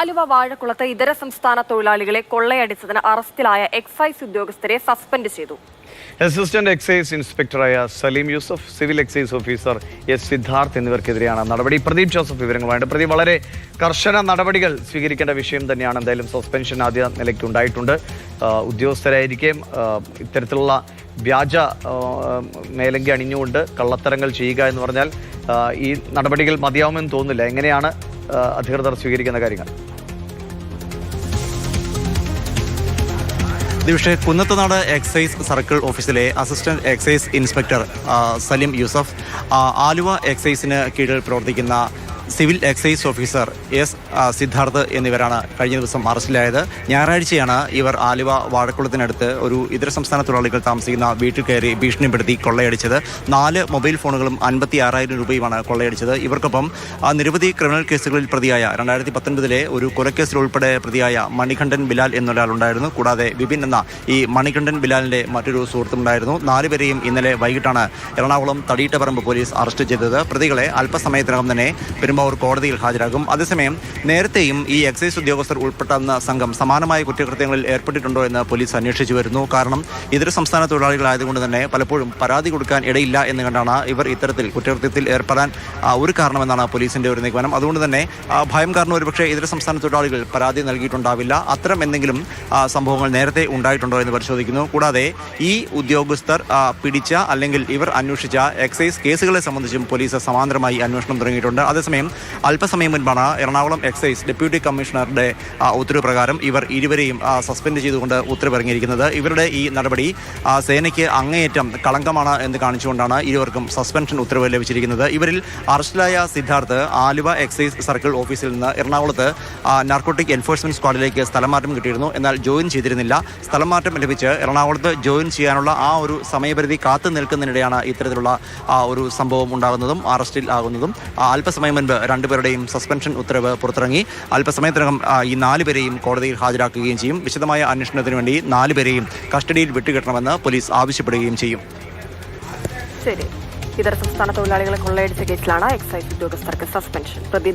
ആലുവ വാഴക്കുളത്ത് ഇതര സംസ്ഥാന തൊഴിലാളികളെ കൊള്ളയടിച്ചതിന് അറസ്റ്റിലായ എക്സൈസ് ഉദ്യോഗസ്ഥരെ സസ്പെൻഡ് ചെയ്തു. Assistant excise ഇൻസ്പെക്ടറായ Saleem Yusuf civil excise officer S Siddharth എന്നിവർക്കെതിരെയാണ് നടപടി. പ്രദീപ് ജോസഫ് വിവരങ്ങളുമായിട്ട് പ്രതി വളരെ കർശന നടപടികൾ സ്വീകരിക്കേണ്ട വിഷയം തന്നെയാണ് എന്തായാലും സസ്പെൻഷൻ ആദ്യ നിലയ്ക്ക് ഉണ്ടായിട്ടുണ്ട് ഉദ്യോഗസ്ഥരായിരിക്കും ഇത്തരത്തിലുള്ള വ്യാജ മേലങ്കി അണിഞ്ഞുകൊണ്ട് കള്ളത്തരങ്ങൾ ചെയ്യുക എന്ന് പറഞ്ഞാൽ ഈ നടപടികൾ മതിയാവുമെന്ന് തോന്നുന്നില്ല. എങ്ങനെയാണ് അധികൃതർ സ്വീകരിക്കുന്ന കാര്യങ്ങൾ? ദിവിഷെ കുന്നത്തനാട് എക്സൈസ് സർക്കിൾ ഓഫീസിലെ assistant excise inspector Salim Yusuf Aluva എക്സൈസിന് കീഴിൽ പ്രവർത്തിക്കുന്ന civil excise officer S Siddharth എന്നിവരാണ് കഴിഞ്ഞ ദിവസം അറസ്റ്റിലായത്. ഞായറാഴ്ചയാണ് ഇവർ ആലുവ വാഴക്കുളത്തിനടുത്ത് ഒരു ഇതര സംസ്ഥാന തൊഴിലാളികൾ താമസിക്കുന്ന വീട്ടിൽ കയറി ഭീഷണിപ്പെടുത്തി കൊള്ളയടിച്ചത്. നാല് മൊബൈൽ ഫോണുകളും അൻപത്തി ആറായിരം രൂപയുമാണ് കൊള്ളയടിച്ചത്. ഇവർക്കൊപ്പം നിരവധി ക്രിമിനൽ കേസുകളിൽ പ്രതിയായ രണ്ടായിരത്തി പത്തൊൻപതിലെ ഒരു കൊലക്കേസിൽ ഉൾപ്പെടെ പ്രതിയായ മണികണ്ഠൻ ബിലാൽ എന്നൊരാളുണ്ടായിരുന്നു. കൂടാതെ വിപിൻ എന്ന ഈ മണികണ്ഠൻ ബിലാലിന്റെ മറ്റൊരു സുഹൃത്തുണ്ടായിരുന്നു നാലുപേരെയും ഇന്നലെ വൈകിട്ടാണ് എറണാകുളം തടിയിട്ടപറമ്പ് പോലീസ് അറസ്റ്റ് ചെയ്തത്. പ്രതികളെ അല്പസമയത്തിനകം തന്നെ പെരുമ്പാവൂർ കോടതിയിൽ ഹാജരാകും. അതേസമയം നേരത്തെയും ഈ എക്സൈസ് ഉദ്യോഗസ്ഥർ ഉൾപ്പെട്ടെന്ന സംഘം സമാനമായ കുറ്റകൃത്യങ്ങളിൽ ഏർപ്പെട്ടിട്ടുണ്ടോ എന്ന് പോലീസ് അന്വേഷിച്ചു വരുന്നു. കാരണം ഇതര സംസ്ഥാന തൊഴിലാളികളായതുകൊണ്ട് തന്നെ പലപ്പോഴും പരാതി കൊടുക്കാൻ ഇടയില്ല എന്ന് കണ്ടാണ് ഇവർ ഇത്തരത്തിൽ കുറ്റകൃത്യത്തിൽ ഏർപ്പെടാൻ ഒരു കാരണമെന്നാണ് പോലീസിന്റെ ഒരു നിഗമനം. അതുകൊണ്ട് തന്നെ ഭയം കാരണം ഒരുപക്ഷെ ഇതര സംസ്ഥാന തൊഴിലാളികൾ പരാതി നൽകിയിട്ടുണ്ടാവില്ല. അത്തരം എന്തെങ്കിലും സംഭവങ്ങൾ നേരത്തെ ഉണ്ടായിട്ടുണ്ടോ എന്ന് പരിശോധിക്കുന്നു. കൂടാതെ ഈ ഉദ്യോഗസ്ഥർ പിടിച്ച അല്ലെങ്കിൽ ഇവർ അന്വേഷിച്ച എക്സൈസ് കേസുകളെ സംബന്ധിച്ചും പോലീസ് സമാന്തരമായി അന്വേഷണം തുടങ്ങിയിട്ടുണ്ട്. അതേസമയം അല്പസമയം മുൻപാണ് എറണാകുളം എക്സൈസ് ഡെപ്യൂട്ടി കമ്മീഷണറുടെ ഉത്തരവ് പ്രകാരം ഇവർ ഇരുവരെയും സസ്പെൻഡ് ചെയ്തുകൊണ്ട് ഉത്തരവിറങ്ങിയിരിക്കുന്നത്. ഇവരുടെ ഈ നടപടി സേനയ്ക്ക് അങ്ങേയറ്റം കളങ്കമാണ് എന്ന് കാണിച്ചുകൊണ്ടാണ് ഇരുവർക്കും സസ്പെൻഷൻ ഉത്തരവ് ലഭിച്ചിരിക്കുന്നത്. ഇവരിൽ അറസ്റ്റിലായ സിദ്ധാർത്ഥ് ആലുവ എക്സൈസ് സർക്കിൾ ഓഫീസിൽ നിന്ന് എറണാകുളത്ത് നാർക്കോട്ടിക് എൻഫോഴ്സ്മെന്റ് സ്ക്വാഡിലേക്ക് സ്ഥലം മാറ്റം കിട്ടിയിരുന്നു. എന്നാൽ ജോയിൻ ചെയ്തിരുന്നില്ല. സ്ഥലം മാറ്റം ലഭിച്ച് എറണാകുളത്ത് ജോയിൻ ചെയ്യാനുള്ള ആ ഒരു സമയപരിധി കാത്തു നിൽക്കുന്നതിനിടെയാണ് ഇത്തരത്തിലുള്ള ഒരു സംഭവം ഉണ്ടാകുന്നതും അറസ്റ്റിൽ ആകുന്നതും. അല്പസമയം മുൻപ് രണ്ടുപേരുടെയും സസ്പെൻഷൻ ഉത്തരവ് പുറത്തിറങ്ങി. അല്പസമയത്തിനകം ഈ നാലുപേരെയും കോടതിയിൽ ഹാജരാക്കുകയും ചെയ്യും. വിശദമായ അന്വേഷണത്തിന് വേണ്ടി നാലുപേരെയും കസ്റ്റഡിയിൽ വിട്ടുകിട്ടണമെന്ന് പോലീസ് ആവശ്യപ്പെടുകയും ചെയ്യും. ശരി. ഇതര സംസ്ഥാന തൊഴിലാളികളെ കൊള്ളയടിച്ച കേസിലാണ് എക്സൈസ് ഉദ്യോഗസ്ഥർക്ക് സസ്പെൻഷൻ പ്രദീപ്